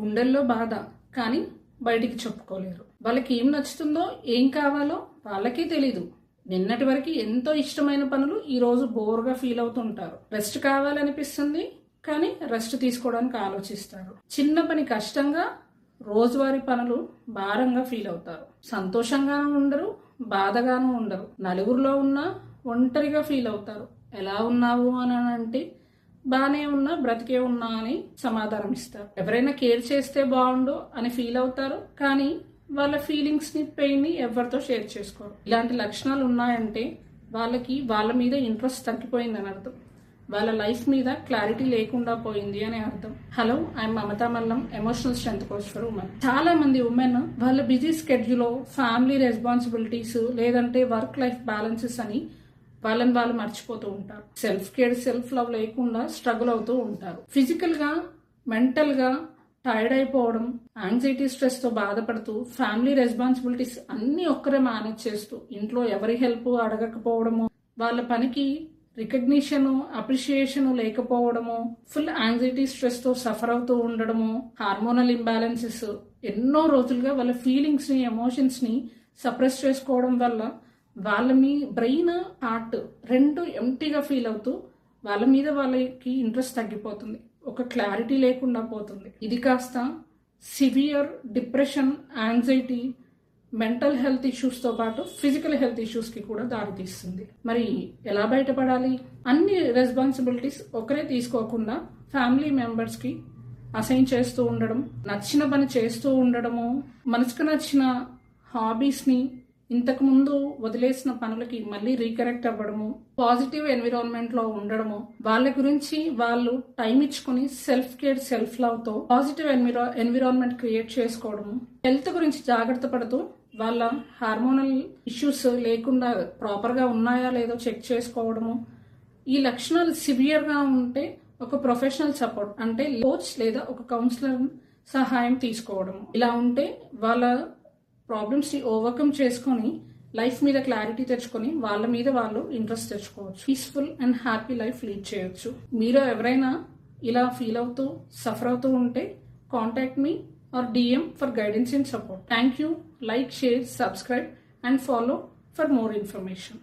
గుండెల్లో బాధ కానీ బయటికి చెప్పుకోలేరు. వాళ్ళకి ఏం నచ్చుతుందో ఏం కావాలో వాళ్ళకే తెలీదు. నిన్నటి వరకు ఎంతో ఇష్టమైన పనులు ఈరోజు బోర్గా ఫీల్ అవుతుంటారు. రెస్ట్ కావాలనిపిస్తుంది కానీ రెస్ట్ తీసుకోవడానికి ఆలోచిస్తారు. చిన్న పని కష్టంగా రోజువారీ పనులు భారంగా ఫీల్ అవుతారు. సంతోషంగానూ ఉండరు బాధగానూ ఉండరు. నలుగురిలో ఉన్నా ఒంటరిగా ఫీల్ అవుతారు. ఎలా ఉన్నావు అని అంటే బానే ఉన్నా బ్రతికే ఉన్నా అని సమాధానం ఇస్తారు. ఎవరైనా కేర్ చేస్తే బాగుండు అని ఫీల్ అవుతారు కానీ వాళ్ళ ఫీలింగ్స్ని పెయిన్ని ఎవరితో షేర్ చేసుకోరు. ఇలాంటి లక్షణాలు ఉన్నాయంటే వాళ్ళకి వాళ్ళ మీద ఇంట్రెస్ట్ తగ్గిపోయిందని అర్థం. వాళ్ళ లైఫ్ మీద క్లారిటీ లేకుండా పోయింది అని అర్థం. Hello I'm Mamata Mallam emotional strength coach for women చాలా మంది ఉమెన్ వాళ్ళ బిజీ స్కెడ్యూల్ ఫ్యామిలీ రెస్పాన్సిబిలిటీస్ లేదంటే వర్క్ లైఫ్ బ్యాలెన్సెస్ అని వాళ్ళని వాళ్ళు మర్చిపోతూ ఉంటారు. సెల్ఫ్ కేర్ సెల్ఫ్ లవ్ లేకుండా స్ట్రగుల్ అవుతూ ఉంటారు. ఫిజికల్గా మెంటల్గా టైర్డ్ అయిపోవడం యాంగ్జైటీ స్ట్రెస్తో బాధపడుతూ ఫ్యామిలీ రెస్పాన్సిబిలిటీస్ అన్నీ ఒక్కరే మేనేజ్ చేస్తూ ఇంట్లో ఎవరి హెల్ప్ అడగకపోవడము వాళ్ళ పనికి రికగ్నిషన్ అప్రిషియేషన్ లేకపోవడము ఫుల్ యాంగ్జైటీ స్ట్రెస్తో సఫర్ అవుతూ ఉండడము హార్మోనల్ ఇంబ్యాలెన్సెస్ ఎన్నో రోజులుగా వాళ్ళ ఫీలింగ్స్ని ఎమోషన్స్ని సప్రెస్ చేసుకోవడం వల్ల వాళ్ళ మీ బ్రెయిన్ హార్ట్ రెండు ఎంటీగా ఫీల్ అవుతూ వాళ్ళ మీద వాళ్ళకి ఇంట్రెస్ట్ తగ్గిపోతుంది. ఒక క్లారిటీ లేకుండా పోతుంది. ఇది కాస్త severe depression anxiety mental health ఇష్యూస్తో పాటు ఫిజికల్ హెల్త్ ఇష్యూస్కి కూడా దారితీస్తుంది. మరి ఎలా బయటపడాలి? అన్ని రెస్పాన్సిబిలిటీస్ ఒకరే తీసుకోకుండా ఫ్యామిలీ మెంబర్స్కి అసైన్ చేస్తూ ఉండడం నచ్చిన పని చేస్తూ ఉండడము మనసుకు నచ్చిన హాబీస్ని ఇంతకుముందు వదిలేసిన పనులకి మళ్ళీ రీకరెక్ట్ అవ్వడము పాజిటివ్ ఎన్విరాన్మెంట్లో ఉండడము వాళ్ళ గురించి వాళ్ళు టైం ఇచ్చుకుని సెల్ఫ్ కేర్ సెల్ఫ్ లవ్తో పాజిటివ్ ఎన్విరా ఎన్విరాన్మెంట్ క్రియేట్ చేసుకోవడము హెల్త్ గురించి జాగ్రత్త పడుతూ వాళ్ళ హార్మోనల్ ఇష్యూస్ లేకుండా ప్రాపర్గా ఉన్నాయా లేదో చెక్ చేసుకోవడము. ఈ లక్షణాలు సివియర్గా ఉంటే ఒక ప్రొఫెషనల్ సపోర్ట్ అంటే కోచ్ లేదా ఒక కౌన్సిలర్ సహాయం తీసుకోవడం ఇలా ఉంటే వాళ్ళ ప్రాబ్లమ్స్ని ఓవర్కమ్ చేసుకొని లైఫ్ మీద క్లారిటీ తెచ్చుకొని వాళ్ళ మీద వాళ్ళు ఇంట్రెస్ట్ తెచ్చుకోవచ్చు. Peaceful and happy life lead చేయొచ్చు. మీలో ఎవరైనా ఇలా ఫీల్ అవుతూ సఫర్ అవుతూ ఉంటే contact me or DM for guidance and support thank you like share subscribe and follow for more information